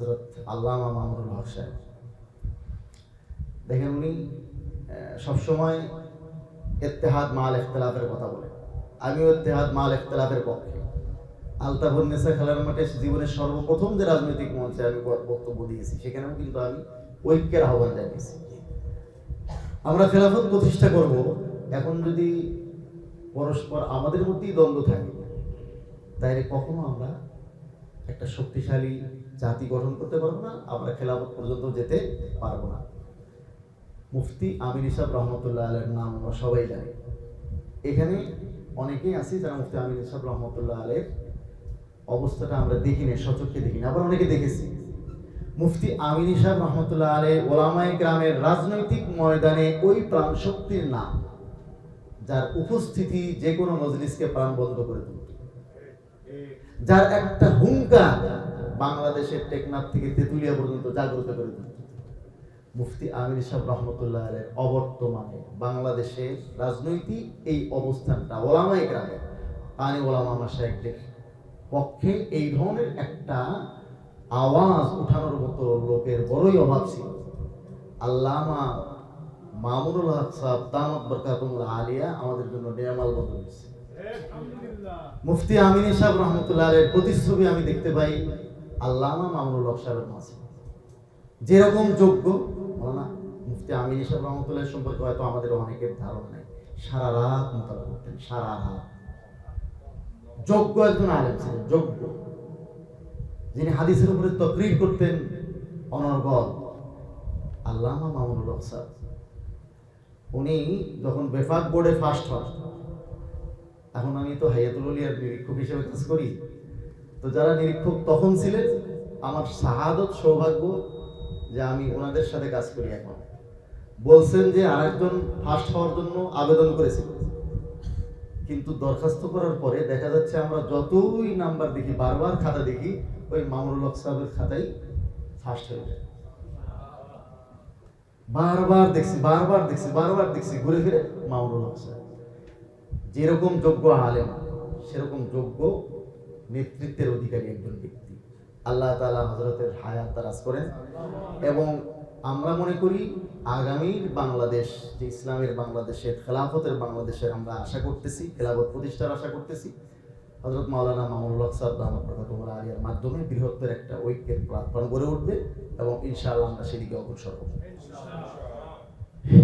হজরত আল্লামা মামুনুল হক সাহেব। দেখেন উনি সবসময় ইত্তেহাদ মাল ইখতলাফের কথা বলে। আমিও ইত্তেহাদ মাল ইখতলাফের পক্ষে। আলতাফুন্নেসা খেলার মাঠে জীবনের সর্বপ্রথম যে রাজনৈতিক মঞ্চে আমি বক্তব্য দিয়েছি, সেখানেও কিন্তু আমি ঐক্যের আহ্বান জানিয়েছি। আমরা খেলাফত প্রতিষ্ঠা করব, এখন যদি পরস্পর আমাদের মধ্যেই দ্বন্দ্ব থাকে তাইলে কখনো আমরা একটা শক্তিশালী জাতি গঠন করতে পারব না, আমরা খেলাফত পর্যন্ত যেতে পারব না। মুফতি আমির ইসাব রহমতুল্লাহ আলের নাম আমরা সবাই জানি। এখানে অনেকেই আছি যারা মুফতি আমির ইসাব রহমতুল্লাহ আলের অবস্থাটা আমরা দেখি না সচক্ষে দেখি না আবার অনেকে দেখেছি। মুফতি আমির ইসাব রহমতুল্লাহ আলে ওলামাই গ্রামের রাজনৈতিক ময়দানে ওই প্রাণ শক্তির নাম, যার উপস্থিতি যে কোনো মজলিসকে প্রাণবন্ধ করে তুলত যার একটা হুঙ্কার বাংলাদেশের টেকনাফ থেকে তেতুলিয়া পর্যন্ত জাগ্রত করে তুলত মুফতি আমির সাহেব রহমতুল্লাহ আলের অবর্তমানে বাংলাদেশের রাজনৈতিক এই অবস্থানটা ওলামাই গ্রামে পানি ওলামা মাসায়কদের পক্ষে এই ধরনের একটা আওয়াজ উঠানোর মতো লোকের বড়ই অভাব ছিল। আল্লামা মামুনুল হক সাহেব দামত বরকাতুল্লাহ আলিয়া আমাদের জন্য নিয়ামাল বদল হয়েছে। মুফতি আমিন সাহেব রহমতুল্লাহ আলের প্রতিচ্ছবি আমি দেখতে পাই। আল্লামা মামুনুল হক সাহেবের মাঝে। যেরকম যোগ্য না মুফতি আমিন সাহেব রহমতুল্লাহ সম্পর্কে হয়তো আমাদের অনেকের ধারণা নেই। সারা রাত মোতালা করতেন, সারা রাত। যোগ্য একজন আলেম ছিলেন, যোগ্য। যিনি হাদিসের উপরে তকরির করতেন, অনর্গল। আল্লামা মামুনুল হক সাহেব উনি যখন বেফাক বোর্ডে ফার্স্ট হন, এখন আমি তো হাইয়াতুল উলিয়ার নিরীক্ষক হিসেবে কাজ করি। তো যারা নিরীক্ষক তখন ছিলেন, আমার শাহাদত সৌভাগ্য যে আমি ওনাদের সাথে কাজ করি এখন। বলছেন যে আরেকজন ফার্স্ট হওয়ার জন্য আবেদন করেছিল। কিন্তু দরখাস্ত করার পরে দেখা যাচ্ছে আমরা যতই নাম্বার দেখি, বারবার খাতা দেখি, ওই মামুনুল হক সাহেবের খাতাই ফার্স্ট হয়ে যায়। বারবার দেখছি বারবার দেখছি বারবার দেখছি, ঘুরে ফিরে মামুনুল হক সাহেব। যেরকম যোগ্য আলেম, সেরকম যোগ্য নেতৃত্বের অধিকারী একজন ব্যক্তি। আল্লাহ তালা হজরতের হায়াত তারাজ করেন এবং আমরা মনে করি আগামীর বাংলাদেশ, যে ইসলামের বাংলাদেশের, খেলাফতের বাংলাদেশের আমরা আশা করতেছি, খেলাফত প্রতিষ্ঠার আশা করতেছি। হজরত মাওলানা মামুল হক সাহেব রহমত বরকাতুল্লাহ আলিয়ার মাধ্যমে বৃহত্তর একটা ঐক্যের প্ল্যাটফর্ম গড়ে উঠবে এবং ইনশাআল্লাহ আমরা সেদিকে অগ্রসর হব।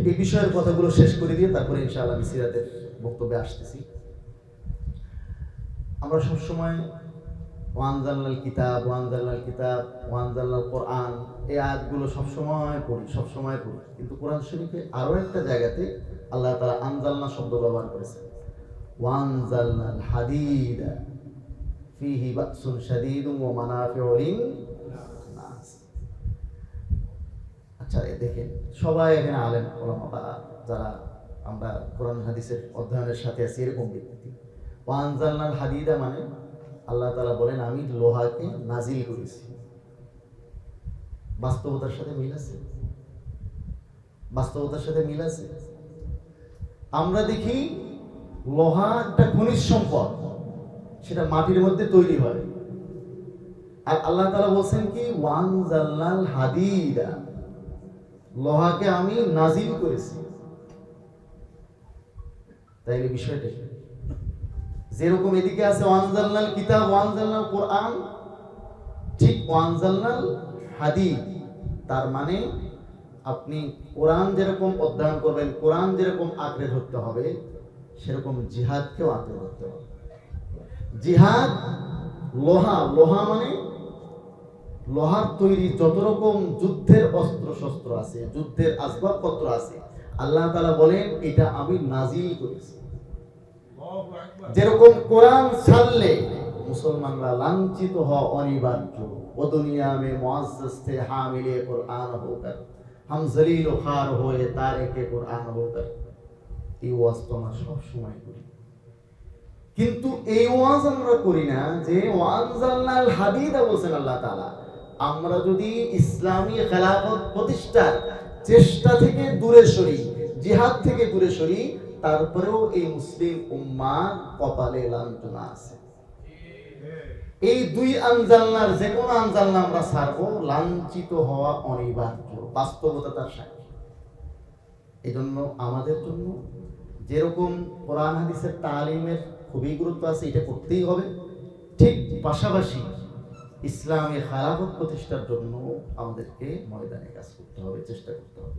এই বিষয়ের কথাগুলো শেষ করে দিয়ে তারপরে ইনশাআল্লাহ আমি সিরাতের বক্তব্যে আসতেছি। আমরা সবসময় ওয়ানজাল্লাল কিতাব ওয়ানজাল্লাল কিতাব ওয়ানজাল্লাল কোরআন এই আয়াতগুলো সবসময় পড়ি সবসময় পড়ি। কিন্তু কোরআন শরীফে আরও একটা জায়গাতে আল্লাহ তালা আনজাল্লা শব্দ ব্যবহার করেছে ওয়ানজাল্লাল হাদিদ ফিহি বাসুন শাদীদুম ওয়া মানাফিউ লিন-নাস আচ্ছা দেখেন, সবাই এখানে আলেম ওলামা যারা আমরা কোরআন হাদিসের অধ্যয়নের সাথে আছি, এরকম ব্যক্তি ওয়ানজালনাল হাদিদা মানে আল্লাহ তালা বলেন, আমি লোহাকে নাজিল করেছি। বাস্তবতার সাথে মিল আছে? বাস্তবতার সাথে মিল আছে? আমরা দেখি লোহা একটা খনিজ সম্পদ, সেটা মাটির মধ্যে তৈরি হয়। আর আল্লাহ তালা বলছেন কি ওয়ান হাদিদা, লোহাকে আমি নাজিল করেছি। তাইলে বিষয়টা? যেরকম এদিকে আছে, ওয়ানজালনাল কিতাব, ওয়ানজালনাল কোরআন, ঠিক ওয়ানজালনাল হাদিদ তার মানে আপনি কোরআন যেরকম অধ্যয়ন করবেন, কোরআন যেরকম আঁকড়ে ধরতে হবে, সেরকম জিহাদকেও আঁকড়ে ধরতে হবে। জিহাদ লোহা লোহা মানে লোহার তৈরি যত রকম যুদ্ধের অস্ত্র শস্ত্র আছে, যুদ্ধের আসবাবপত্র আছে, আল্লাহ তালা বলেন, এটা আমি নাজিল করেছি। যেরকম কোরআন ছাড়লে মুসলমানরা লাঞ্ছিত হওয়া অনিবার্য ও দুনিয়া মে মুআজ্জাজ थे হামিলে কুরআন হোকর हम जलील खार होए तारिके कुरआन होकर এই ওয়াজ তো আমরা সব সময় করি কিন্তু এই ওয়াজ আমরা করি না যে ওয়ানজালনাল হাদিদা বলছেন আল্লাহ তাআলা আমরা যদি ইসলামী খেলাফত প্রতিষ্ঠার চেষ্টা থেকে দূরে সরি জিহাদ থেকে দূরে সরি, তারপরেও এই মুসলিম উম্মার কপালে লাঞ্ছনা আছে। এই দুই আনজালনার যে কোনো আনজালনা আমরা ছাড়বো, লাঞ্ছিত হওয়া অনিবার্য, বাস্তবতা তার সাক্ষী। এই জন্য আমাদের জন্য যেরকম কোরআন হাদিসের তালিমের খুবই গুরুত্ব আছে, এটা করতেই হবে। ঠিক পাশাপাশি ইসলামী খারাপত প্রতিষ্ঠার জন্য আমাদেরকে ময়দানে কাজ করতে হবে, চেষ্টা করতে হবে।